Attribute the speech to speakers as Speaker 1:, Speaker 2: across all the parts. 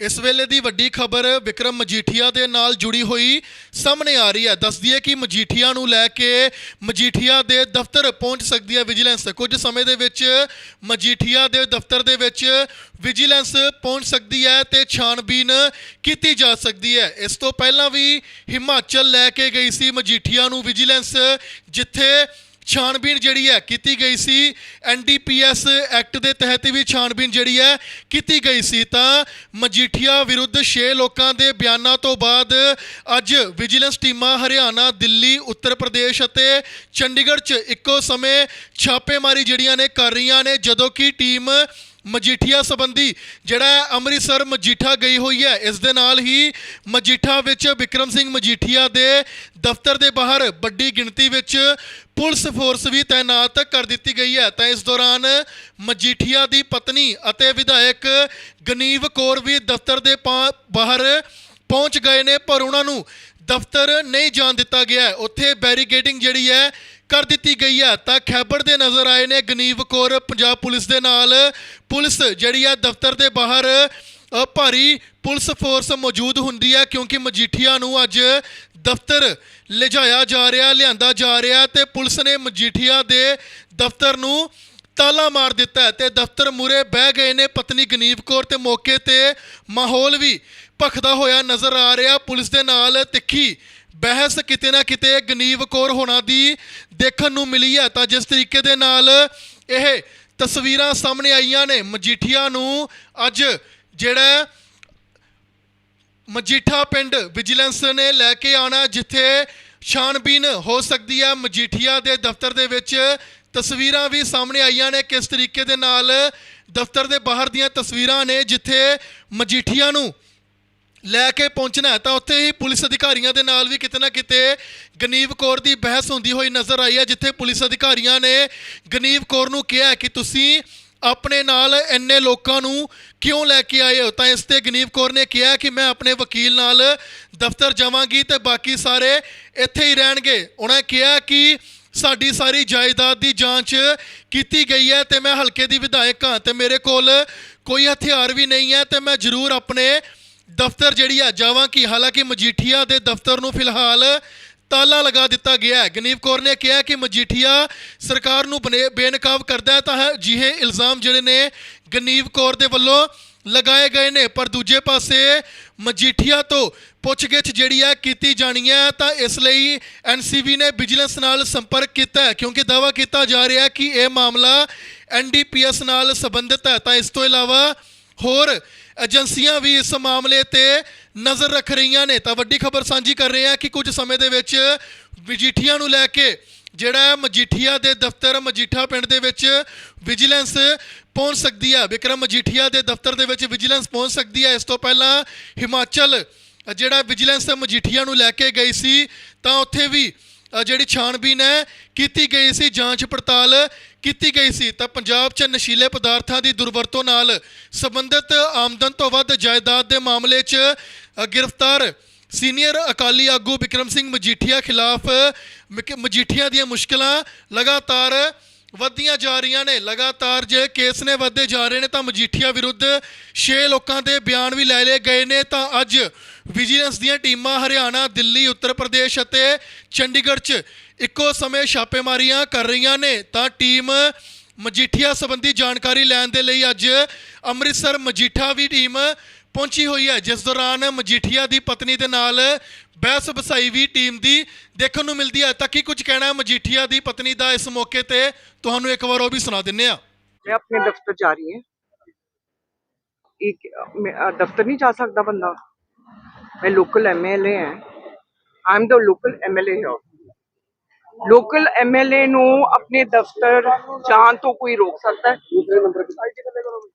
Speaker 1: ਇਸ ਵੇਲੇ ਦੀ ਵੱਡੀ ਖਬਰ ਵਿਕਰਮ ਮਜੀਠੀਆ ਦੇ ਨਾਲ ਜੁੜੀ ਹੋਈ ਸਾਹਮਣੇ ਆ ਰਹੀ ਹੈ। ਦੱਸਦੀ ਹੈ ਕਿ ਮਜੀਠੀਆ ਨੂੰ ਲੈ ਕੇ ਮਜੀਠੀਆ ਦੇ ਦਫ਼ਤਰ ਪਹੁੰਚ ਸਕਦੀ ਹੈ ਵਿਜੀਲੈਂਸ। ਕੁਝ ਸਮੇਂ ਦੇ ਵਿੱਚ ਮਜੀਠੀਆ ਦੇ ਦਫ਼ਤਰ ਦੇ ਵਿੱਚ ਵਿਜੀਲੈਂਸ ਪਹੁੰਚ ਸਕਦੀ ਹੈ ਤੇ ਛਾਣਬੀਨ ਕੀਤੀ ਜਾ ਸਕਦੀ ਹੈ। ਇਸ ਤੋਂ ਪਹਿਲਾਂ ਵੀ ਹਿਮਾਚਲ ਲੈ ਕੇ ਗਈ ਸੀ ਮਜੀਠੀਆ ਨੂੰ ਵਿਜੀਲੈਂਸ, ਜਿੱਥੇ ਛਾਣਬੀਨ ਜਿਹੜੀ ਹੈ ਕੀਤੀ ਗਈ ਸੀ ਐਨਡੀਪੀਐਸ ਐਕਟ ਦੇ ਤਹਿਤ ਵੀ ਛਾਣਬੀਨ ਜਿਹੜੀ ਹੈ ਕੀਤੀ ਗਈ ਸੀ, ਤਾਂ ਮਜੀਠੀਆ ਵਿਰੁੱਧ 6 ਲੋਕਾਂ ਦੇ ਬਿਆਨਾਂ ਤੋਂ ਬਾਅਦ ਅੱਜ ਵਿਜੀਲੈਂਸ ਟੀਮਾਂ ਹਰਿਆਣਾ, ਦਿੱਲੀ, ਉੱਤਰ ਪ੍ਰਦੇਸ਼ ਅਤੇ ਚੰਡੀਗੜ੍ਹ 'ਚ ਇੱਕੋ ਸਮੇਂ ਛਾਪੇਮਾਰੀ ਜਿਹੜੀਆਂ ਨੇ ਕਰ ਰਹੀਆਂ ਨੇ, ਜਦੋਂ ਕਿ ਟੀਮ ਮਜੀਠੀਆ ਸੰਬੰਧੀ ਜਿਹੜਾ ਅੰਮ੍ਰਿਤਸਰ ਮਜੀਠਾ ਗਈ ਹੋਈ ਹੈ, ਇਸ ਦੇ ਨਾਲ ਹੀ ਮਜੀਠਾ ਵਿੱਚ ਵਿਕਰਮ ਸਿੰਘ ਮਜੀਠੀਆ ਦੇ ਦਫ਼ਤਰ ਦੇ ਬਾਹਰ ਵੱਡੀ ਗਿਣਤੀ ਵਿੱਚ ਪੁਲਿਸ ਫੋਰਸ ਵੀ ਤਾਇਨਾਤ ਕਰ ਦਿੱਤੀ ਗਈ ਹੈ। ਤਾਂ ਇਸ ਦੌਰਾਨ ਮਜੀਠੀਆ ਦੀ ਪਤਨੀ ਅਤੇ ਵਿਧਾਇਕ ਗਨੀਵ ਕੌਰ ਵੀ ਦਫ਼ਤਰ ਦੇ ਪਾ- ਬਾਹਰ ਪਹੁੰਚ ਗਏ ਨੇ, ਪਰ ਉਹਨਾਂ ਨੂੰ ਦਫ਼ਤਰ ਨਹੀਂ ਜਾਣ ਦਿੱਤਾ ਗਿਆ ਉੱਥੇ ਬੈਰੀਕੇਡਿੰਗ ਜਿਹੜੀ ਹੈ ਕਰ ਦਿੱਤੀ ਗਈ ਹੈ। ਤਾਂ ਖੈਬਰ ਦੇ ਨਜ਼ਰ ਆਏ ਨੇ ਗਨੀਵ ਕੌਰ ਪੰਜਾਬ ਪੁਲਿਸ ਦੇ ਨਾਲ। ਪੁਲਿਸ ਜਿਹੜੀ ਹੈ ਦਫ਼ਤਰ ਦੇ ਬਾਹਰ ਭਾਰੀ ਪੁਲਿਸ ਫੋਰਸ ਮੌਜੂਦ ਹੁੰਦੀ ਹੈ ਕਿਉਂਕਿ ਮਜੀਠੀਆ ਨੂੰ ਅੱਜ ਦਫ਼ਤਰ ਲਿਜਾਇਆ ਜਾ ਰਿਹਾ, ਲਿਆਂਦਾ ਜਾ ਰਿਹਾ ਤੇ ਪੁਲਿਸ ਨੇ ਮਜੀਠੀਆ ਦੇ ਦਫ਼ਤਰ ਨੂੰ ਤਾਲਾ ਮਾਰ ਦਿੱਤਾ ਹੈ ਤੇ ਦਫ਼ਤਰ ਮੂਰੇ ਬਹਿ ਗਏ ਨੇ ਪਤਨੀ ਗਨੀਵ ਕੌਰ ਤੇ ਮੌਕੇ ਤੇ ਮਾਹੌਲ ਵੀ ਭਖਦਾ ਹੋਇਆ ਨਜ਼ਰ ਆ ਰਿਹਾ। ਪੁਲਿਸ ਦੇ ਨਾਲ ਤਿੱਖੀ ਬਹਿਸ ਕਿਤੇ ਨਾ ਕਿਤੇ ਗਨੀਵ ਕੌਰ ਹੋਣਾ ਦੀ ਦੇਖਣ ਨੂੰ ਮਿਲੀ ਹੈ। ਤਾਂ ਜਿਸ ਤਰੀਕੇ ਦੇ ਨਾਲ ਇਹ ਤਸਵੀਰਾਂ ਸਾਹਮਣੇ ਆਈਆਂ ਨੇ ਮਜੀਠੀਆ ਨੂੰ, ਅੱਜ ਜਿਹੜਾ ਮਜੀਠਾ ਪਿੰਡ ਵਿਜੀਲੈਂਸ ਨੇ ਲੈ ਕੇ ਆਣਾ ਜਿੱਥੇ ਛਾਣਬੀਨ ਹੋ ਸਕਦੀ ਹੈ। ਮਜੀਠੀਆ ਦੇ ਦਫ਼ਤਰ ਦੇ ਵਿੱਚ ਤਸਵੀਰਾਂ ਵੀ ਸਾਹਮਣੇ ਆਈਆਂ ਨੇ। ਕਿਸ ਤਰੀਕੇ ਦੇ ਨਾਲ ਦਫ਼ਤਰ ਦੇ ਬਾਹਰ ਦੀਆਂ ਤਸਵੀਰਾਂ ਨੇ, ਜਿੱਥੇ ਮਜੀਠੀਆ ਨੂੰ ਲੈ ਕੇ ਪਹੁੰਚਣਾ ਤਾਂ ਉੱਥੇ ਹੀ ਪੁਲਿਸ ਅਧਿਕਾਰੀਆਂ ਦੇ ਨਾਲ ਵੀ ਕਿਤੇ ਨਾ ਕਿਤੇ ਗਨੀਵ ਕੌਰ ਦੀ ਬਹਿਸ ਹੁੰਦੀ ਹੋਈ ਨਜ਼ਰ ਆਈ ਹੈ, ਜਿੱਥੇ ਪੁਲਿਸ ਅਧਿਕਾਰੀਆਂ ਨੇ ਗਨੀਵ ਕੌਰ ਨੂੰ ਕਿਹਾ ਕਿ ਤੁਸੀਂ ਆਪਣੇ ਨਾਲ ਇੰਨੇ ਲੋਕਾਂ ਨੂੰ ਕਿਉਂ ਲੈ ਕੇ ਆਏ ਹੋ? ਤਾਂ ਇਸ ਤੇ ਗਨੀਵ ਕੌਰ ਨੇ ਕਿਹਾ ਕਿ ਮੈਂ ਆਪਣੇ ਵਕੀਲ ਨਾਲ ਦਫ਼ਤਰ ਜਾਵਾਂਗੀ ਤੇ ਬਾਕੀ ਸਾਰੇ ਇੱਥੇ ਹੀ ਰਹਿਣਗੇ। ਉਹਨਾਂ ਕਿਹਾ ਕਿ ਸਾਡੀ ਸਾਰੀ ਜਾਇਦਾਦ ਦੀ ਜਾਂਚ ਕੀਤੀ ਗਈ ਹੈ ਤੇ ਮੈਂ ਹਲਕੇ ਦੀ ਵਿਧਾਇਕ ਹਾਂ ਤੇ ਮੇਰੇ ਕੋਲ ਕੋਈ ਹਥਿਆਰ ਵੀ ਨਹੀਂ ਹੈ ਤੇ ਮੈਂ ਜ਼ਰੂਰ ਆਪਣੇ ਦਫ਼ਤਰ ਜਿਹੜੀ ਆ ਕਿ, ਹਾਲਾਂਕਿ ਮਜੀਠੀਆ ਦੇ ਦਫ਼ਤਰ ਨੂੰ ਫਿਲਹਾਲ ਤਾਲਾ ਲਗਾ ਦਿੱਤਾ ਗਿਆ ਹੈ। ਗਨੀਵ ਕੌਰ ਨੇ ਕਿਹਾ ਕਿ ਮਜੀਠੀਆ ਸਰਕਾਰ ਨੂੰ ਬਨੇ- ਬੇਨਕਾਬ ਕਰਦਾ ਤਾਂ ਹੈ ਜਿਹੇ ਇਲਜ਼ਾਮ ਜਿਹੜੇ ਨੇ ਗਨੀਵ ਕੌਰ ਦੇ ਵੱਲੋਂ ਲਗਾਏ ਗਏ ਨੇ। ਪਰ ਦੂਜੇ ਪਾਸੇ ਮਜੀਠੀਆ ਤੋਂ ਪੁੱਛਗਿੱਛ ਜਿਹੜੀ ਹੈ ਕੀਤੀ ਜਾਣੀ ਹੈ, ਤਾਂ ਇਸ ਲਈ ਐਨਸੀਬੀ ਨੇ ਵਿਜੀਲੈਂਸ ਨਾਲ ਸੰਪਰਕ ਕੀਤਾ ਹੈ, ਕਿਉਂਕਿ ਦਾਅਵਾ ਕੀਤਾ ਜਾ ਰਿਹਾ ਹੈ ਕਿ ਇਹ ਮਾਮਲਾ ਐਨਡੀਪੀਐਸ ਨਾਲ ਸੰਬੰਧਿਤ ਹੈ। ਤਾਂ ਇਸ ਤੋਂ ਇਲਾਵਾ ਹੋਰ ਏਜੰਸੀਆਂ ਵੀ ਇਸ ਮਾਮਲੇ ਤੇ ਨਜ਼ਰ ਰੱਖ ਰਹੀਆਂ ਨੇ। ਤਾਂ ਵੱਡੀ ਖਬਰ ਸਾਂਝੀ ਕਰ ਰਹੇ ਹਾਂ ਕਿ ਕੁਝ ਸਮੇਂ ਦੇ ਵਿੱਚ ਮਜੀਠੀਆ ਨੂੰ ਲੈ ਕੇ ਜਿਹੜਾ ਮਜੀਠੀਆ ਦੇ ਦਫ਼ਤਰ, ਮਜੀਠਾ ਪਿੰਡ ਦੇ ਵਿੱਚ ਵਿਜੀਲੈਂਸ ਪਹੁੰਚ ਸਕਦੀ ਹੈ। ਵਿਕਰਮ ਮਜੀਠੀਆ ਦੇ ਦਫ਼ਤਰ ਦੇ ਵਿੱਚ ਵਿਜੀਲੈਂਸ ਪਹੁੰਚ ਸਕਦੀ ਹੈ। ਇਸ ਤੋਂ ਪਹਿਲਾਂ ਹਿਮਾਚਲ ਜਿਹੜਾ ਵਿਜੀਲੈਂਸ ਮਜੀਠੀਆ ਨੂੰ ਲੈ ਕੇ ਗਈ ਸੀ, ਤਾਂ ਉੱਥੇ ਵੀ ਜਿਹੜੀ ਛਾਣਬੀਨ ਹੈ, ਕੀਤੀ ਗਈ ਸੀ ਜਾਂਚ ਪੜਤਾਲ। ਕੀਤੀ ਗਈ ਸੀ, ਤਾਂ ਪੰਜਾਬ 'ਚ ਨਸ਼ੀਲੇ ਪਦਾਰਥਾਂ ਦੀ ਦੁਰਵਰਤੋਂ ਨਾਲ ਸੰਬੰਧਿਤ ਆਮਦਨ ਤੋਂ ਵੱਧ ਜਾਇਦਾਦ ਦੇ ਮਾਮਲੇ 'ਚ ਗ੍ਰਿਫਤਾਰ ਸੀਨੀਅਰ ਅਕਾਲੀ ਆਗੂ ਵਿਕਰਮ ਸਿੰਘ ਮਜੀਠੀਆ ਖਿਲਾਫ ਮਿਕ- ਮਜੀਠੀਆ ਦੀਆਂ ਮੁਸ਼ਕਲਾਂ ਲਗਾਤਾਰ ਵੱਧਦੀਆਂ ਜਾ ਰਹੀਆਂ ਨੇ। ਲਗਾਤਾਰ ਜੇ ਕੇਸ ਨੇ ਵੱਧਦੇ ਜਾ ਰਹੇ ਨੇ, ਤਾਂ ਮਜੀਠੀਆ ਵਿਰੁੱਧ 6 ਲੋਕਾਂ ਦੇ ਬਿਆਨ ਵੀ ਲੈ ਲਏ ਗਏ ਨੇ। ਤਾਂ ਅੱਜ ਵਿਜੀਲੈਂਸ ਦੀਆਂ ਟੀਮਾਂ ਹਰਿਆਣਾ, ਦਿੱਲੀ, ਉੱਤਰ ਪ੍ਰਦੇਸ਼ ਅਤੇ ਚੰਡੀਗੜ੍ਹ 'ਚ ਇੱਕੋ ਸਮੇਂ ਛਾਪੇਮਾਰੀਆਂ ਕਰ ਰਹੀਆਂ ਨੇ ਤਾਂ ਟੀਮ ਮਜੀਠੀਆ ਸੰਬੰਧੀ ਜਾਣਕਾਰੀ ਲੈਣ ਦੇ ਲਈ ਅੱਜ ਅੰਮ੍ਰਿਤਸਰ ਮਜੀਠਾ ਵੀ ਟੀਮ ਪਹੁੰਚੀ ਹੋਈ ਹੈ ਜਿਸ ਦੌਰਾਨ ਮਜੀਠੀਆ ਦੀ ਪਤਨੀ ਦੇ ਨਾਲ ਬਹਿਸ ਬਸਾਈ ਵੀ ਟੀਮ ਦੀ ਦੇਖਣ ਨੂੰ ਮਿਲਦੀ ਹੈ ਤਾਂ ਕੀ ਕੁਝ ਕਹਿਣਾ ਹੈ ਮਜੀਠੀਆ ਦੀ ਪਤਨੀ ਦਾ ਇਸ ਮੌਕੇ ਤੇ ਤੁਹਾਨੂੰ ਇੱਕ ਵਾਰ ਉਹ ਵੀ ਸੁਣਾ ਦਿੰਨੇ ਆ
Speaker 2: मैं अपने दफ्तर जा रही है एक मैं- अ, दफ्तर नहीं जा सकता बंदा मैं लोकल एमएलए है I am the local MLA है local MLA ਨੂੰ ਆਪਣੇ ਦਫ਼ਤਰ ਜਾਣ ਤੋਂ ਕੋਈ ਰੋਕ ਸਕਦਾ ਹੈ?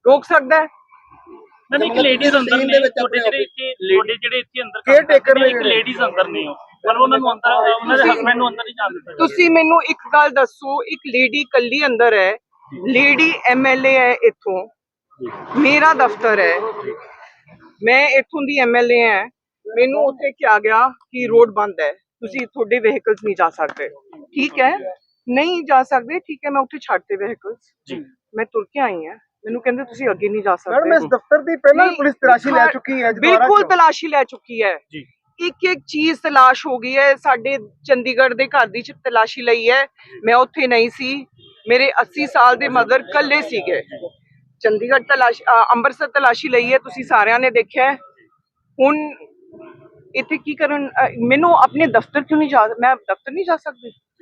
Speaker 2: ਰੋਕ ਸਕਦਾ ਹੈ?
Speaker 3: ਨਾ ਇੱਕ ਲੇਡੀਜ਼ ਅੰਦਰ ਨੇ ਤੁਹਾਡੇ ਜਿਹੜੇ ਇੱਥੇ ਤੁਹਾਡੇ ਜਿਹੜੇ ਇੱਥੇ ਅੰਦਰ
Speaker 2: Care taker
Speaker 3: ਨੇ ਇੱਕ। ਲੇਡੀਜ਼ ਅੰਦਰ ਨੇ ਪਰ ਉਹਨਾਂ ਨੂੰ ਅੰਦਰ ਉਹਨਾਂ ਦੇ ਹਸਬੰਡ ਨੂੰ ਅੰਦਰ ਨਹੀਂ ਜਾਣ ਦਿੱਤਾ
Speaker 2: ਤੁਸੀਂ ਮੈਨੂੰ ਇੱਕ ਗੱਲ ਦੱਸੋ ਇੱਕ ਲੇਡੀ ਕੱਲੀ ਅੰਦਰ ਹੈ ਲੇਡੀ ਐਮਐਲਏ ਹੈ ਇੱਥੋਂ। ਮੇਰਾ ਦਫ਼ਤਰ ਹੈ। ਮੈਂ ਇੱਥੋਂ ਦੀ ਐਮਐਲਏ ਹਾਂ। ਮੈਨੂੰ ਉੱਥੇ ਕਿਹਾ ਗਿਆ ਕਿ ਰੋਡ ਬੰਦ ਹੈ। ਤੁਸੀਂ ਤੁਹਾਡੇ ਵਹੀਕਲਸ ਨਹੀਂ ਜਾ ਸਕਦੇ। ਠੀਕ ਹੈ ਨਹੀਂ ਜਾ ਸਕਦੇ ਠੀਕ ਹੈ ਮੈਂ ਉੱਥੇ ਛੱਡਤੇ ਵਹੀਕਲਸ
Speaker 3: ਜੀ
Speaker 2: ਮੈਂ ਤੁਰ ਕੇ ਆਈ ਹਾਂ ਮੈਨੂੰ ਕਹਿੰਦੇ ਤੁਸੀਂ ਅੱਗੇ ਨਹੀਂ ਜਾ ਸਕਦੇ
Speaker 4: ਮੈਡਮ ਇਸ ਦਫ਼ਤਰ ਦੀ ਪਹਿਲਾਂ ਵੀ
Speaker 2: ਨਹੀਂ,
Speaker 4: ਪੁਲਿਸ ਤਲਾਸ਼ੀ ਲੈ
Speaker 2: ਹਾਂ,
Speaker 4: ਚੁੱਕੀ ਹੈ ਦੁਬਾਰਾ
Speaker 2: ਬਿਲਕੁਲ
Speaker 4: ਕਿਉਂ?
Speaker 2: ਤਲਾਸ਼ੀ ਲੈ ਚੁੱਕੀ ਹੈ
Speaker 3: ਜੀ।
Speaker 2: ਇੱਕ ਇੱਕ ਚੀਜ਼ ਤਲਾਸ਼ ਹੋ ਗਈ ਹੈ ਸਾਡੇ ਚੰਡੀਗੜ੍ਹ ਦੇ ਘਰ ਦੀ ਚ ਤਲਾਸ਼ੀ ਲਈ ਹੈ ਮੈਂ ਉੱਥੇ ਨਹੀਂ ਸੀ ਮੇਰੇ 80 ਸਾਲ ਦੇ ਮਦਰ ਕੱਲੇ ਸੀਗੇ ਚੰਡੀਗੜ੍ਹ ਤਲਾਸ਼ ਅ, ਅੰਮ੍ਰਿਤਸਰ ਤਲਾਸ਼ੀ ਲਈ ਹੈ ਤੁਸੀਂ ਸਾਰਿਆਂ ਨੇ ਦੇਖਿਆ ਹੈ। ਹੁਣ ਇੱਥੇ ਕੀ ਕਰਨ ਅ, ਮੈਨੂੰ ਆਪਣੇ ਦਫ਼ਤਰ ਕਿਉਂ ਨਹੀਂ ਜਾ ਮੈਂ ਦਫ਼ਤਰ ਨਹੀਂ ਜਾ ਸਕਦੀ